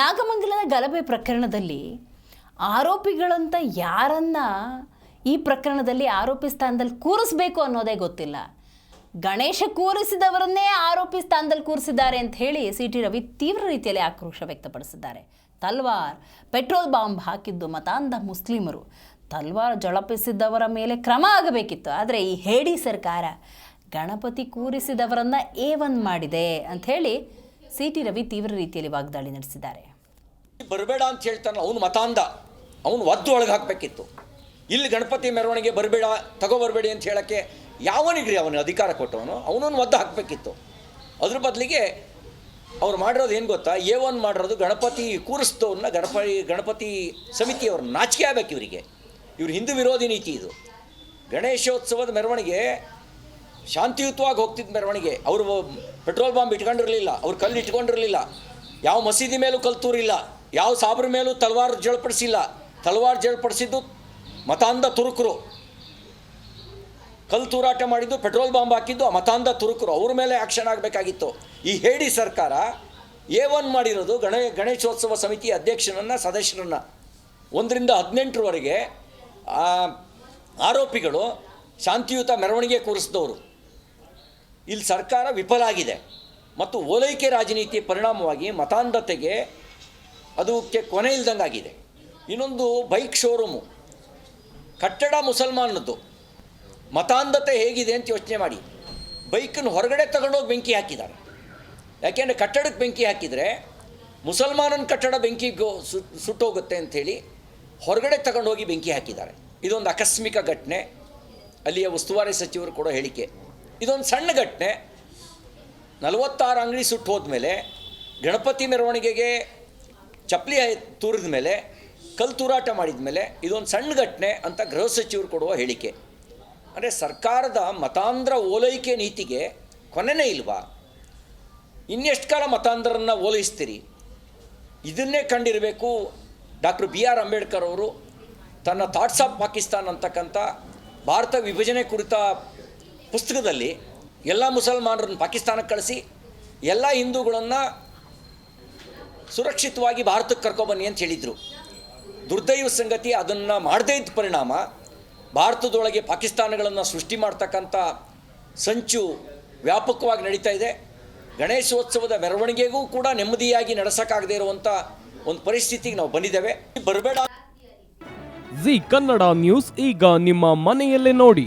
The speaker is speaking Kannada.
ನಾಗಮಂಗಲದ ಗಲಭೆ ಪ್ರಕರಣದಲ್ಲಿ ಆರೋಪಿಗಳಂತ ಯಾರನ್ನ ಈ ಪ್ರಕರಣದಲ್ಲಿ ಆರೋಪಿ ಸ್ಥಾನದಲ್ಲಿ ಕೂರಿಸ್ಬೇಕು ಅನ್ನೋದೇ ಗೊತ್ತಿಲ್ಲ. ಗಣೇಶ ಕೂರಿಸಿದವರನ್ನೇ ಆರೋಪಿ ಸ್ಥಾನದಲ್ಲಿ ಕೂರಿಸಿದ್ದಾರೆ ಅಂತ ಹೇಳಿ ಸಿ ಟಿ ರವಿ ತೀವ್ರ ರೀತಿಯಲ್ಲಿ ಆಕ್ರೋಶ ವ್ಯಕ್ತಪಡಿಸಿದ್ದಾರೆ. ತಲ್ವಾರ್ ಪೆಟ್ರೋಲ್ ಬಾಂಬ್ ಹಾಕಿದ್ದು ಮತಾಂಧ ಮುಸ್ಲಿಮರು. ತಲ್ವಾರ್ ಜಳಪಿಸಿದ್ದವರ ಮೇಲೆ ಕ್ರಮ ಆಗಬೇಕಿತ್ತು. ಆದರೆ ಈ ಹೇಡಿ ಸರ್ಕಾರ ಗಣಪತಿ ಕೂರಿಸಿದವರನ್ನು ಒನ್ ಮಾಡಿದೆ ಅಂಥೇಳಿ ಸಿ ಟಿ ರವಿ ತೀವ್ರ ರೀತಿಯಲ್ಲಿ ವಾಗ್ದಾಳಿ ನಡೆಸಿದ್ದಾರೆ. ಬರಬೇಡ ಅಂತ ಹೇಳ್ತಾನಲ್ಲ, ಅವನು ಮತಾಂಧ. ಅವನು ಒದ್ದು ಒಳಗೆ ಹಾಕಬೇಕಿತ್ತು ಇಲ್ಲಿ ಗಣಪತಿ ಮೆರವಣಿಗೆ ಬರಬೇಡ, ತಗೋ ಬರಬೇಡಿ ಅಂತ ಹೇಳೋಕ್ಕೆ ಯಾವನಿಗ್ರಿ ಅವನು ಅಧಿಕಾರ ಕೊಟ್ಟವನು? ಅವನನ್ನು ಒದ್ದು ಹಾಕಬೇಕಿತ್ತು. ಅದ್ರ ಬದಲಿಗೆ ಅವ್ರು ಮಾಡಿರೋದು ಏನು ಗೊತ್ತಾ? ಎ ಒನ್ ಮಾಡಿರೋದು ಗಣಪತಿ ಕೂರಿಸಿದವ್ರನ್ನ ಗಣಪತಿ ಗಣಪತಿ ಸಮಿತಿಯವ್ರನ್ನ ನಾಚಿಕೆ ಆಗ್ಬೇಕು ಇವರಿಗೆ. ಇವ್ರ ಹಿಂದೂ ವಿರೋಧಿ ನೀತಿ ಇದು. ಗಣೇಶೋತ್ಸವದ ಮೆರವಣಿಗೆ ಶಾಂತಿಯುತವಾಗಿ ಹೋಗ್ತಿದ್ದ ಮೆರವಣಿಗೆ. ಅವರು ಪೆಟ್ರೋಲ್ ಬಾಂಬ್ ಇಟ್ಕೊಂಡಿರಲಿಲ್ಲ, ಅವ್ರು ಕಲ್ಲು ಇಟ್ಕೊಂಡಿರಲಿಲ್ಲ. ಯಾವ ಮಸೀದಿ ಮೇಲೂ ಕಲ್ಲು ತೂರಿಲ್ಲ, ಯಾವ ಸಾಬ್ರ ಮೇಲೂ ತಲವಾರ್ ಜಳಪಡಿಸಿಲ್ಲ. ತಲವಾರ್ ಜಳಪಡಿಸಿದ್ದು ಮತಾಂಧ ತುರುಕರು. ಕಲ್ಲು ತೂರಾಟ ಮಾಡಿದ್ದು ಪೆಟ್ರೋಲ್ ಬಾಂಬ್ ಹಾಕಿದ್ದು ಆ ಮತಾಂಧ ತುರುಕರು. ಅವ್ರ ಮೇಲೆ ಆ್ಯಕ್ಷನ್ ಆಗಬೇಕಾಗಿತ್ತು. ಈ ಹೇಡಿ ಸರ್ಕಾರ ಎ ಒನ್ ಮಾಡಿರೋದು ಗಣ, ಗಣೇಶೋತ್ಸವ ಸಮಿತಿ ಅಧ್ಯಕ್ಷರನ್ನು ಸದಸ್ಯರನ್ನು. ಒಂದರಿಂದ ಹದಿನೆಂಟರವರೆಗೆ ಆರೋಪಿಗಳು ಶಾಂತಿಯುತ ಮೆರವಣಿಗೆ ಕೂರಿಸಿದವರು. ಇಲ್ಲಿ ಸರ್ಕಾರ ವಿಫಲ ಆಗಿದೆ ಮತ್ತು ಓಲೈಕೆ ರಾಜನೀತಿ ಪರಿಣಾಮವಾಗಿ ಮತಾಂಧತೆಗೆ ಅದಕ್ಕೆ ಕೊನೆ ಇಲ್ದಂಗಾಗಿದೆ. ಇನ್ನೊಂದು ಬೈಕ್ ಶೋರೂಮು. ಕಟ್ಟಡ ಮುಸಲ್ಮಾನದ್ದು. ಮತಾಂಧತೆ ಹೇಗಿದೆ ಅಂತ ಯೋಚನೆ ಮಾಡಿ. ಬೈಕನ್ನು ಹೊರಗಡೆ ತಗೊಂಡೋಗಿ ಬೆಂಕಿ ಹಾಕಿದ್ದಾರೆ. ಯಾಕೆಂದರೆ ಕಟ್ಟಡಕ್ಕೆ ಬೆಂಕಿ ಹಾಕಿದರೆ ಮುಸಲ್ಮಾನನ ಕಟ್ಟಡ ಬೆಂಕಿ ಗೋ ಸುಟ್ಟೋಗುತ್ತೆ ಅಂಥೇಳಿ ಹೊರಗಡೆ ತಗೊಂಡೋಗಿ ಬೆಂಕಿ ಹಾಕಿದ್ದಾರೆ. ಇದೊಂದು ಆಕಸ್ಮಿಕ ಘಟನೆ. ಅಲ್ಲಿಯ ಉಸ್ತುವಾರಿ ಸಚಿವರು ಕೊಡೋ ಹೇಳಿಕೆ. ಇದೊಂದು ಸಣ್ಣ ಘಟನೆ. ನಲವತ್ತಾರು ಅಂಗಡಿ ಸುಟ್ಟು ಹೋದ್ಮೇಲೆ, ಗಣಪತಿ ಮೆರವಣಿಗೆಗೆ ಚಪ್ಪಲಿ ತೂರಿದ ಮೇಲೆ ಕಲ್ಲು ತೂರಾಟ ಮಾಡಿದ ಮೇಲೆ ಇದೊಂದು ಸಣ್ಣ ಘಟನೆ ಅಂತ ಗೃಹ ಸಚಿವರು ಕೊಡುವ ಹೇಳಿಕೆ. ಅಂದರೆ ಸರ್ಕಾರದ ಮತಾಂಧ್ರ ಓಲೈಕೆ ನೀತಿಗೆ ಕೊನೆನೇ ಇಲ್ವಾ? ಇನ್ನೆಷ್ಟು ಕಾಲ ಮತಾಂಧ್ರನ್ನು ಓಲೈಸ್ತೀರಿ? ಇದನ್ನೇ ಕಂಡಿರಬೇಕು ಡಾಕ್ಟರ್ ಬಿ ಆರ್ ಅಂಬೇಡ್ಕರ್ ಅವರು. ತನ್ನ ಥಾಟ್ಸ್ ಆಫ್ ಪಾಕಿಸ್ತಾನ್ ಅಂತಕ್ಕಂಥ ಭಾರತ ವಿಭಜನೆ ಕುರಿತ ಪುಸ್ತಕದಲ್ಲಿ ಎಲ್ಲ ಮುಸಲ್ಮಾನರನ್ನು ಪಾಕಿಸ್ತಾನಕ್ಕೆ ಕಳಿಸಿ ಎಲ್ಲ ಹಿಂದೂಗಳನ್ನು ಸುರಕ್ಷಿತವಾಗಿ ಭಾರತಕ್ಕೆ ಕರ್ಕೊಬನ್ನಿ ಅಂತ ಹೇಳಿದರು. ದುರ್ದೈವ ಸಂಗತಿ ಅದನ್ನು ಮಾಡದೇ ಇದ್ದ ಪರಿಣಾಮ ಭಾರತದೊಳಗೆ ಪಾಕಿಸ್ತಾನಗಳನ್ನು ಸೃಷ್ಟಿ ಮಾಡ್ತಕ್ಕಂಥ ಸಂಚು ವ್ಯಾಪಕವಾಗಿ ನಡೀತಾ ಇದೆ. ಗಣೇಶೋತ್ಸವದ ಮೆರವಣಿಗೆಗೂ ಕೂಡ ನೆಮ್ಮದಿಯಾಗಿ ನಡೆಸೋಕ್ಕಾಗದೇ ಇರುವಂಥ ಒಂದು ಪರಿಸ್ಥಿತಿಗೆ ನಾವು ಬಂದಿದ್ದೇವೆ. ಬರಬೇಡ. ಜಿ ಕನ್ನಡ ನ್ಯೂಸ್ ಈಗ ನಿಮ್ಮ ಮನೆಯಲ್ಲೇ ನೋಡಿ.